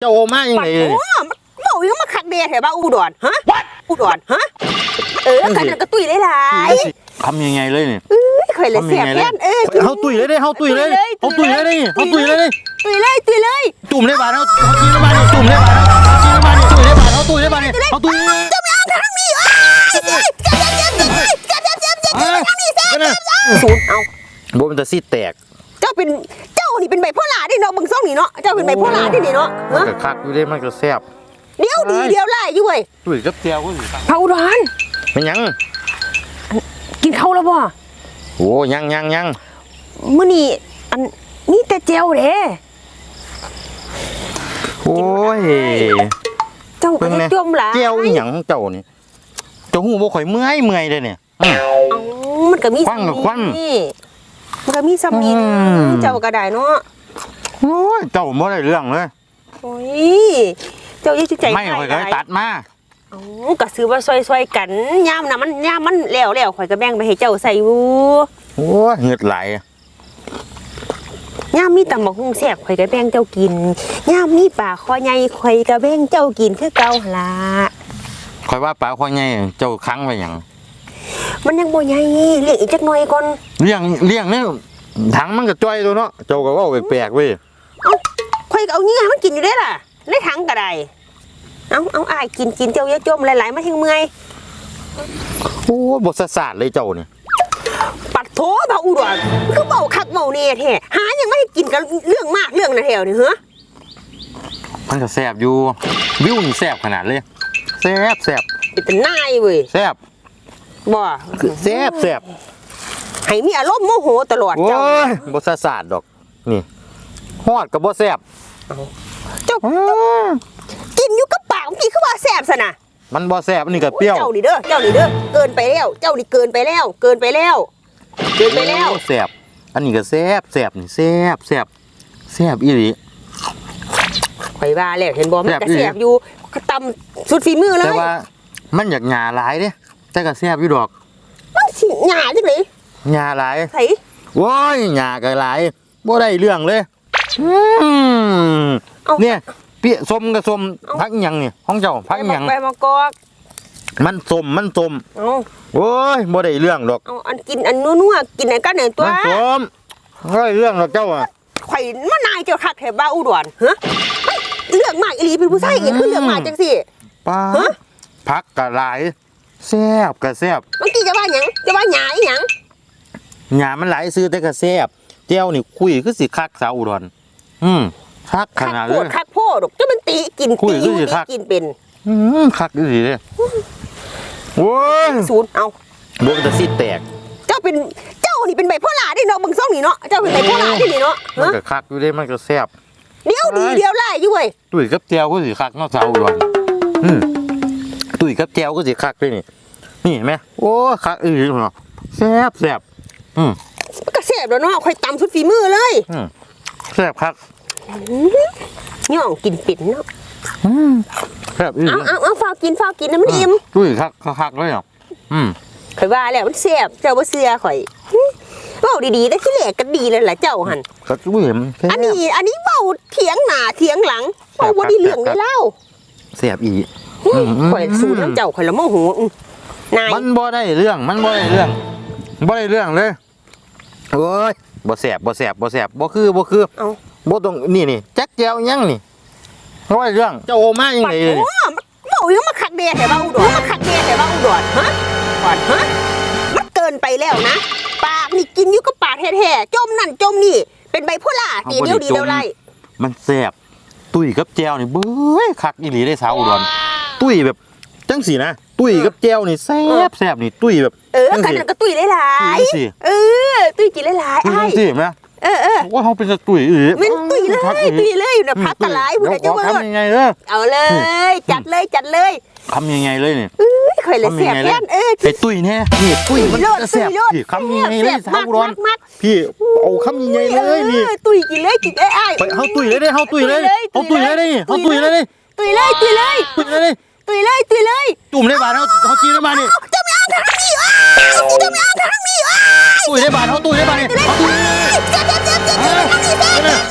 เจ้าโอมาอย่างปัดไรโอ้มันเบายังมาคักเดแถวบ้านอุดรฮะอุดรฮะเออกันนั่นก็ตุยหลายทำยังไงเลยเนี่ยๆเอ้ยเคยเลยเสียบแค่นเออเฮาตุยเลยเด้เฮาตุยเลยเฮาตุยเลยเด้เฮาตุยเลยเด้ตุยเลยตุยเลยจุ่มได้บาทเฮาเฮาจีนได้บาทเฮาจุ่มได้บาทเฮาจีนได้บาทเฮาตุยได้บาทเฮาตุยได้บาทเฮาตุยเลยจะไม่เอาทางนี้อ้ายจับจับจับจับจับจับจับอะนั่นน่ะศูนย์เอาบ่มันจะซีแตกเจ้าเป็นเจ้า นี่เป็นใบโพลาดิเนาะเบิ่งซ่องนี่เนาะเจ้าเป็นใบโพลาดินี่เนาะมันฮะก็คักอยู่เด้มันก็แซ่บเดี๋ยวดีเดี๋ยวไล่อยู่เว้ยตุยกับเจียวก็สิเผาร้อนมันยังกินข้าวแล้วบ่โอ้ยังยังยังมื้อนี้อันนี่แต่เจียวเด้โอ้ยเจ้าก็เบิ่งจะแน่จมหลายเจียวอีหยังของเจ้านี่เจ้าหูบ่ข่อยเมื่อยเมื่อยเลยเนี่ยอืมเอ้ามันก็มีควั่งกับควั่งนี่ มันก็มีซ้ำนี่อืม เจ้าก็ได้เนาะโอ้ยเจ้าบ่ได้เรื่องเลย โอ้ยเจ้าอย่าสิใจไม่ข่อยก็ตัดมาเอ้าก็ซื้อมาซอยๆกันยามน่ะมันยามมันแล้วแล้วข่อยก็แบ่งไปให้เจ้าใส่อยู่โอ้ยเหงือดไหลยามมีตำบักหุ่งแซ่บข่อยก็แบ่งเจ้ากินยามมีปลาคอใหญ่ข่อยก็แบ่งเจ้ากินคือเก่าหั่นล่ะ ข่อยว่าปลาข่อยไงเจ้าค้างไว้หยัง มันยังบ่ใหญ่เลี้ยงอีกจักหน่อยก่อนเลี้ยงเลี้ยงเนี่ยถังมันก็จ้อยตัวเนาะเจ้าก็เว่าแปลกๆเว้ยเอ้าข่อยก็เอาเงี้ยมันกินอยู่ได้ล่ะในถังก็ได้เอาเอาอ้ายกินกินเจ้าอย่าจมหลายๆมาทิ้งเมื่อยโอ้ยบทศาสตร์เลยเจ้าเนี่ยปัดโถเบาอุดรคือเบาคักเบาเน่แท้หายังไม่ให้กินกันเรื่องมากเรื่องนะแถวนี่เหรอมันก็แซ่บอยู่วิวนี่แซ่บขนาดเลยแซ่บแซ่บเป็นนายเว้ยแซ่บ บ่คือแซ่บแซ่บให้มีอารมณ์โมโหตลอดโอ้เจ้า ยบทศาสตร์ดอก นี่ฮอดกับบ่แซ่บเจ้าอ้า กินอยู่กับปากเมื่อกี้คือว่าแซ่บซะนะมันบ่แซ่บอันนี้ก็เปรี้ยวเจ้านี่เด้อเจ้านี่เด้อเกินไปแล้ว เจ้านี่เกินไปแล้ว เกินไปแล้ว เกินไปแล้ว โอ้แซ่บอันนี้ก็แซ่บแซ่บนี่แซ่บแซ่บแซ่บอีหลี ข่อยว่าแล้วเห็นบ่มันแซ่บก็อีหลี แซ่บอยู่ตำสุดฝีมือเลแต่ยว่ามันอยากหยาหลายเด้ แต่ก็แซ่บอยู่ดอกมันสิหยาจังเลยหยาหลายไสโว้ยหยาก็หลายบ่ได้เรื่องเลยอืมเอาเนี่ยเปียส้มกับส้มพักอิหยังนี่ของเจ้าพักอิหยังไปมากอกมันส้มมันส้มเอาโอ้ยบ่ได้เรื่องดอกเอาอันกินอันนัวๆกินอันกันหนึ่งตัวมันส้มบ่ได้เรื่องดอกเจ้าอะข่อยมานายเจ้าคักแถวบ้าอุดรฮะเรื่องมากอีหลีเป็นผู้ชายอีกคือเรื่องมากจังสิป้าฮะ พักก็หลาย แซ่บก็แซ่บเมื่อกี้จะว่าหยังจะว่าหยาอีหยังหยามันหลายซื้อแต่ก็แซ่บเจ้านี่คุยคือสิคักสาวอุดรอืมคักขคักนาดโพเลดย คักโพดอกจะมันตีกินคุยตีคือสิตีคัก กินเป็นอืมคักอีหลีเลยโอ้ยศูนย์เอาบ่มันจะสิแตกเจ้าเป็นเจ้านี่เป็นใบโพลาดิเนาะเบิ่งซ่องนี่เนาะเจ้าเป็นใบโพลาดินี่เนาะมันฮะก็คักอยู่เด้มันก็แซ่บ เดี๋ยวดีเดี๋ยวไล่อยู่เว้ยตุ้ยกับแจวก็สิคักเนาะสาวอุดรอืม ตุ้ยกับแจวก็สิคักเลยนี่ นี่เห็นไหมโอ้คักอีหลีเนาะแซ่บแซ่บอืมมันก็แซ่บแล้วเนาะข่อยตำสุดฝีมือเลยอืมแซ่บคักย่องกินเป็ดเนาะอืมแซ่บอีหลีเอาเอาเอาฟ้าวกินฟ้าวกินนะมันอิ่มตุ้ยคักคักเลยอะอืมข่อยว่าแล้วมันแซ่บเจ้าบ่เชื่อข่อยเว้าดีๆแต่ที่แรกก็ดีเลยล่ะเจ้าหั่นก็ตุ้ยเห็นแซ่อันบนี้ อันนี้เว้าเถียงหน้าเถียงหลังเว้าบ่ได้เรื่องได้เล่าแซ่บอีหลี ข่อยสูตรน้ำเจ้าข่อยละโมโหอื้อนายมันบ่ได้เรื่องมันบ่ได้เรื่องบ่ได้เรื่องเลยโอ้ยบ่แซ่บบ่แซ่บบ่แซ่บบ่คือบ่คือเอาบ่ต้องนี่นี่แจ็คแจวยังนี่บ่ได้เรื่องเจ้าโอมายังปัดไงโอ้มันเว้ายังมาคักแดแต่ว่าอุดรมาคักแดแต่ว่าอุดรฮะก่อนฮะมันเกินไปแล้วนะ ปากนี่กินอยู่กับปากแท้ๆจมนั่นจมนี่ เป็นไบโพล่าตีเดียวดีเดียวไล่มันแซ่บตุ้ยกับแจวนี่เบ้ยคักอีหลีได้สาวอุดร ตุ้ยแบบจังสีนะตุ้ยกับแจวนี่แซ่บแซ่บนี่ตุ้ยแบบเออจังกันสินั่นก็ตุ้ยหลายตุ้ยสิๆเออตุ้ยกินหลายๆตุ้ยไอ้จังสิเห็นไหมเออเออว่าเขาเป็นสตุ้ยอีหลีมันตุ้ยเลยคักอีหตุ้ลียเลยอยู่นะพักกะหลายผู้ใดเดี๋จะยวขอเบิ่งทำยังไงเด้อเอาเลย จัดเลยจัดเลยทำยังไงเลยนี่เอ้ยข่อยเลยเสียบแค่นเออไอ้ตุ้ยแน่นี่ตุ้ยมันโลดจะแซ่บตุ้ยโลดพี่คำยังไงเลยแซ่บสาวอุดรมากมากพี่เอาคำยังไงเลยนี่ออตุ้ยกินเลยกินไอ้ไอ้ไปเฮาตุ้ยเลยเด้เฮาตุ้ยเลยเฮาตุ้ยเลยเด้เฮาตุ้ยเลยเด้ตุ้ยเลยตุ้ยเลยตุ้ยเลยเด้ ตุ้ยเลยตุ้ยเลยจุ่มได้บาทเฮาเฮาจีนได้บาทนี่จะไม่เอาทางนี้อ้าวจะไม่เอาทางนี้อ้าวตุ้ยได้บาทเฮาตุ้ยได้บาทนี่เฮาตุ้ยจับจับจับจับจับทางนี้จับจับจับจับจับอ่าทางนี้จับจับจับ